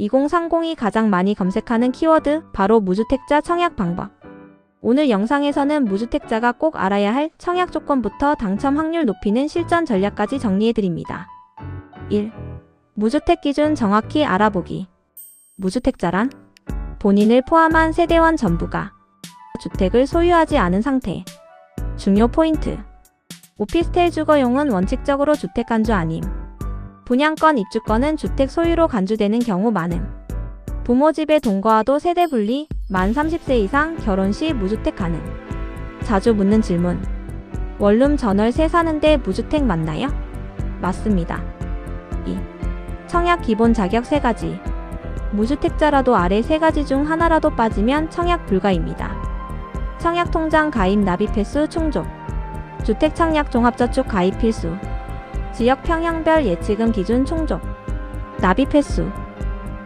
2030이 가장 많이 검색하는 키워드 바로 무주택자 청약 방법. 오늘 영상에서는 무주택자가 꼭 알아야 할 청약 조건부터 당첨 확률 높이는 실전 전략까지 정리해드립니다. 1. 무주택 기준 정확히 알아보기. 무주택자란 본인을 포함한 세대원 전부가 주택을 소유하지 않은 상태. 중요 포인트. 오피스텔 주거용은 원칙적으로 주택 간주 아님. 분양권 입주권은 주택 소유로 간주되는 경우 많음. 부모 집에 동거와도 세대 분리, 만 30세 이상 결혼 시 무주택 가능. 자주 묻는 질문. 원룸 전월 세 사는데 무주택 맞나요? 맞습니다. 2. 청약 기본 자격 3가지. 무주택자라도 아래 3가지 중 하나라도 빠지면 청약 불가입니다. 청약 통장 가입 납입 횟수 충족. 주택 청약 종합저축 가입 필수. 지역 평형별 예치금 기준 충족. 납입 횟수.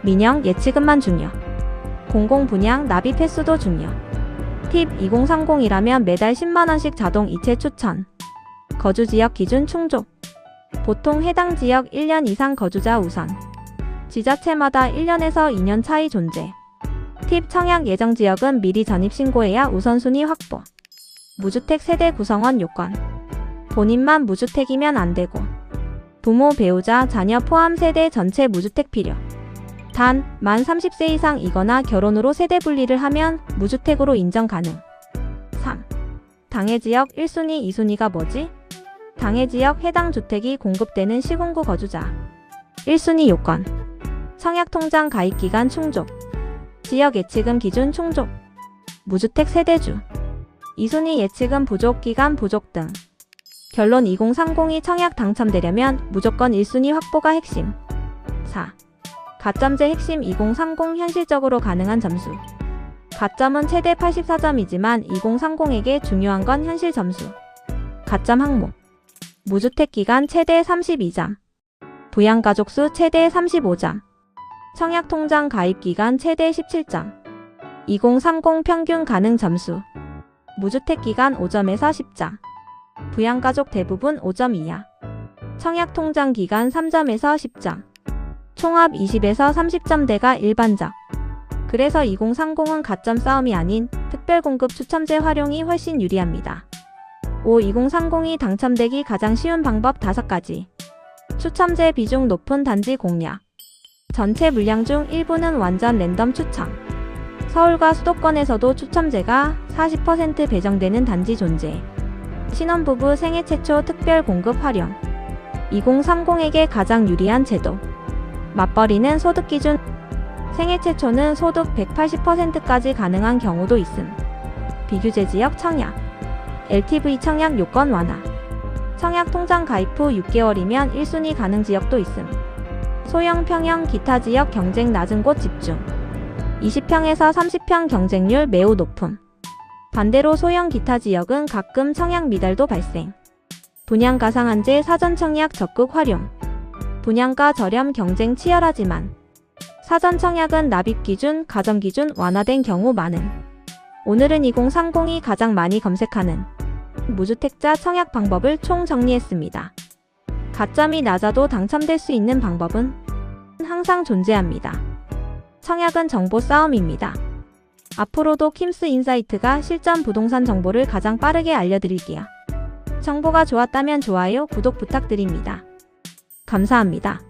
민영 예치금만 중요. 공공 분양 납입 횟수도 중요. 팁 2030이라면 매달 10만원씩 자동 이체 추천. 거주 지역 기준 충족. 보통 해당 지역 1년 이상 거주자 우선. 지자체마다 1년에서 2년 차이 존재. 팁 청약 예정 지역은 미리 전입 신고해야 우선순위 확보. 무주택 세대 구성원 요건. 본인만 무주택이면 안 되고. 부모, 배우자, 자녀 포함 세대 전체 무주택 필요. 단, 만 30세 이상이거나 결혼으로 세대 분리를 하면 무주택으로 인정 가능. 3. 당해 지역 1순위, 2순위가 뭐지? 당해 지역 해당 주택이 공급되는 시군구 거주자. 1순위 요건. 청약통장 가입 기간 충족. 지역 예치금 기준 충족. 무주택 세대주. 2순위 예치금 부족 기간 부족 등. 결론 2030이 청약 당첨되려면 무조건 1순위 확보가 핵심. 4. 가점제 핵심 2030 현실적으로 가능한 점수. 가점은 최대 84점이지만 2030에게 중요한 건 현실 점수. 가점 항목. 무주택 기간 최대 32점. 부양 가족 수 최대 35점. 청약 통장 가입 기간 최대 17점. 2030 평균 가능 점수. 무주택 기간 5점에서 10점. 부양가족 대부분 5점 이하. 청약통장 기간 3점에서 10점. 총합 20에서 30점대가 일반적. 그래서 2030은 가점 싸움이 아닌 특별공급 추첨제 활용이 훨씬 유리합니다. 5. 2030이 당첨되기 가장 쉬운 방법 5가지. 추첨제 비중 높은 단지 공략. 전체 물량 중 일부는 완전 랜덤 추첨. 서울과 수도권에서도 추첨제가 40% 배정되는 단지 존재. 신혼부부 생애 최초 특별 공급 활용. 2030에게 가장 유리한 제도. 맞벌이는 소득 기준. 생애 최초는 소득 180%까지 가능한 경우도 있음. 비규제 지역 청약. LTV 청약 요건 완화. 청약 통장 가입 후 6개월이면 1순위 가능 지역도 있음. 소형 평형 기타 지역 경쟁 낮은 곳 집중. 20평에서 30평 경쟁률 매우 높음. 반대로 소형 기타 지역은 가끔 청약 미달도 발생. 분양 가상한제 사전 청약 적극 활용. 분양가 저렴 경쟁 치열하지만 사전 청약은 납입 기준, 가점 기준 완화된 경우 많음. 오늘은 2030이 가장 많이 검색하는 무주택자 청약 방법을 총 정리했습니다. 가점이 낮아도 당첨될 수 있는 방법은 항상 존재합니다. 청약은 정보 싸움입니다. 앞으로도 킴스 인사이트가 실전 부동산 정보를 가장 빠르게 알려드릴게요. 정보가 좋았다면 좋아요, 구독 부탁드립니다. 감사합니다.